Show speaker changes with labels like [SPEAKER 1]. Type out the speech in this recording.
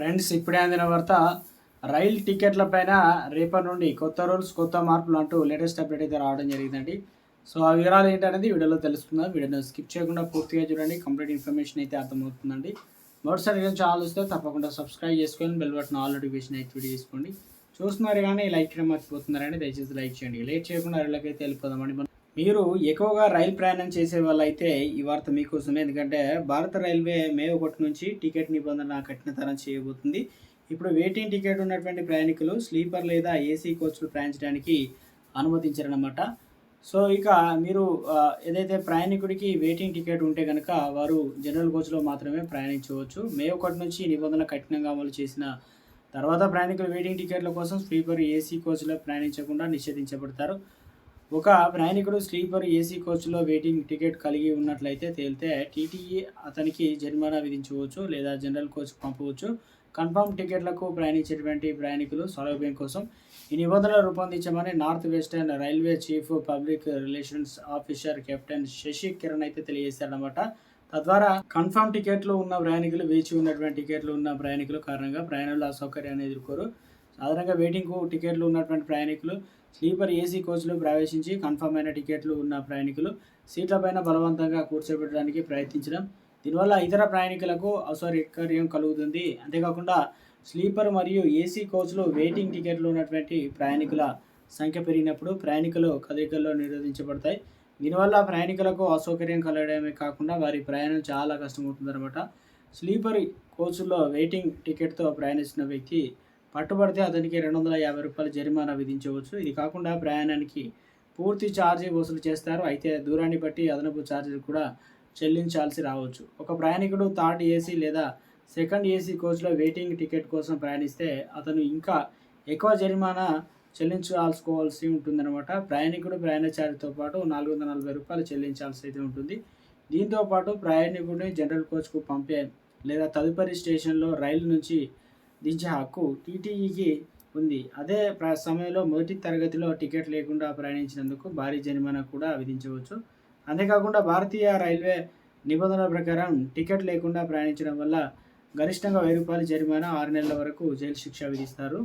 [SPEAKER 1] Friends ఇప్పుడే అందిన వార్త రైల్ టికెట్ల పైన రేపటి నుండి కొత్త రూల్స్ కొత్త మార్పులు అంటూ లేటెస్ట్ అప్డేట్ అయితే రావడం జరిగిందండి. సో ఆ వివరాలు ఏంటనేది వీడియోలో తెలుసుకుందాం. వీడియోని స్కిప్ చేయకుండా పూర్తిగా చూడండి. కంప్లీట్ ఇన్ఫర్మేషన్ అయితే అర్థమవుతుందండి. మొదటిసారి గురించి ఆలోచిస్తే తప్పకుండా సబ్స్క్రైబ్ చేసుకొని bell button all notification activate చేసుకోండి. చూస్తున్నారు కానీ లైక్ చేయడం మర్చిపోతున్నారని దయచేసి లైక్ చేయండి. లేట్ చేయకుండా రైళ్ళకైతే వెళ్ళిపోదామండి. మీరు ఎక్కువగా రైలు ప్రయాణం చేసే వాళ్ళైతే ఈ వార్త మీకోసమే. ఎందుకంటే భారత రైల్వే మే ఒకటి నుంచి టికెట్ నిబంధన కఠినతరం చేయబోతుంది. ఇప్పుడు వెయిటింగ్ టికెట్ ఉన్నటువంటి ప్రయాణికులు స్లీపర్ లేదా ఏసీ కోచ్లు ప్రయాణించడానికి అనుమతించారనమాట సో ఇక మీరు ఏదైతే ప్రయాణికుడికి వెయిటింగ్ టికెట్ ఉంటే కనుక వారు జనరల్ కోచ్లో మాత్రమే ప్రయాణించవచ్చు. మే ఒకటి నుంచి నిబంధన కఠినంగా అమలు చేసిన తర్వాత ప్రయాణికులు వెయిటింగ్ టికెట్ల కోసం స్లీపర్ ఏసీ కోచ్లో ప్రయాణించకుండా నిషేధించబడతారు. ఒక ప్రయాణికుడు స్లీపర్ ఏసీ కోచ్లో వెయిటింగ్ టికెట్ కలిగి ఉన్నట్లయితే తేలితే టీటీఈ అతనికి జరిమానా విధించవచ్చు లేదా జనరల్ కోచ్ పంపవచ్చు. కన్ఫర్మ్ టికెట్లకు ప్రయాణించేటువంటి ప్రయాణికులు సౌలభ్యం కోసం ఈ నిబంధనలు రూపొందించమని North Western Railway chief public relations officer captain Shashi Kiran అయితే తెలియజేశారనమాట తద్వారా కన్ఫర్మ్ టికెట్లు ఉన్న ప్రయాణికులు వేచి ఉన్నటువంటి టికెట్లు ఉన్న ప్రయాణికుల కారణంగా ప్రయాణంలో అసౌకర్యాన్ని ఎదుర్కోరు. అదనంగా వెయిటింగ్ టికెట్లు ఉన్నటువంటి ప్రయాణికులు స్లీపర్ ఏసీ కోచ్లో ప్రవేశించి కన్ఫర్మ్ అయిన టికెట్లు ఉన్న ప్రయాణికులు సీట్లపైన బలవంతంగా కూర్చోబెట్టడానికి ప్రయత్నించడం. దీనివల్ల ఇతర ప్రయాణికులకు అసౌకర్యం కలుగుతుంది. అంతేకాకుండా స్లీపర్ మరియు ఏసీ కోచ్లు వెయిటింగ్ టికెట్లు ఉన్నటువంటి ప్రయాణికుల సంఖ్య పెరిగినప్పుడు ప్రయాణికులు కదలికల్లో నిరోధించబడతాయి. దీనివల్ల ప్రయాణికులకు అసౌకర్యం కలగడమే కాకుండా వారి ప్రయాణం చాలా కష్టమవుతుందన్నమాట. స్లీపర్ కోచ్లో వెయిటింగ్ టికెట్తో ప్రయాణిస్తున్న వ్యక్తి పట్టుబడితే అతనికి రెండు వందల యాభై రూపాయల జరిమానా విధించవచ్చు. ఇది కాకుండా ప్రయాణానికి పూర్తి ఛార్జీ వసూలు చేస్తారు. అయితే దూరాన్ని బట్టి అదనపు ఛార్జీలు కూడా చెల్లించాల్సి రావచ్చు. ఒక ప్రయాణికుడు థర్డ్ ఏసీ లేదా సెకండ్ ఏసీ కోచ్లో వెయిటింగ్ టికెట్ కోసం ప్రయాణిస్తే అతను ఇంకా ఎక్కువ జరిమానా చెల్లించాల్సుకోవాల్సి ఉంటుందన్నమాట. ప్రయాణికుడు ప్రయాణ ఛార్జీతో పాటు నాలుగు వందల నలభై రూపాయలు చెల్లించాల్సి అయితే ఉంటుంది. దీంతో పాటు ప్రయాణికుడిని జనరల్ కోచ్కు పంపే లేదా తదుపరి స్టేషన్లో రైలు నుంచి దించే హక్కు టీటీఈకి ఉంది. అదే సమయంలో మొదటి తరగతిలో టికెట్ లేకుండా ప్రయాణించినందుకు భారీ జరిమానా కూడా విధించవచ్చు. అంతేకాకుండా భారతీయ రైల్వే నిబంధనల ప్రకారం టికెట్ లేకుండా ప్రయాణించడం వల్ల గరిష్టంగా వెయ్యి రూపాయల జరిమానా ఆరు నెలల వరకు జైలు శిక్ష విధిస్తారు.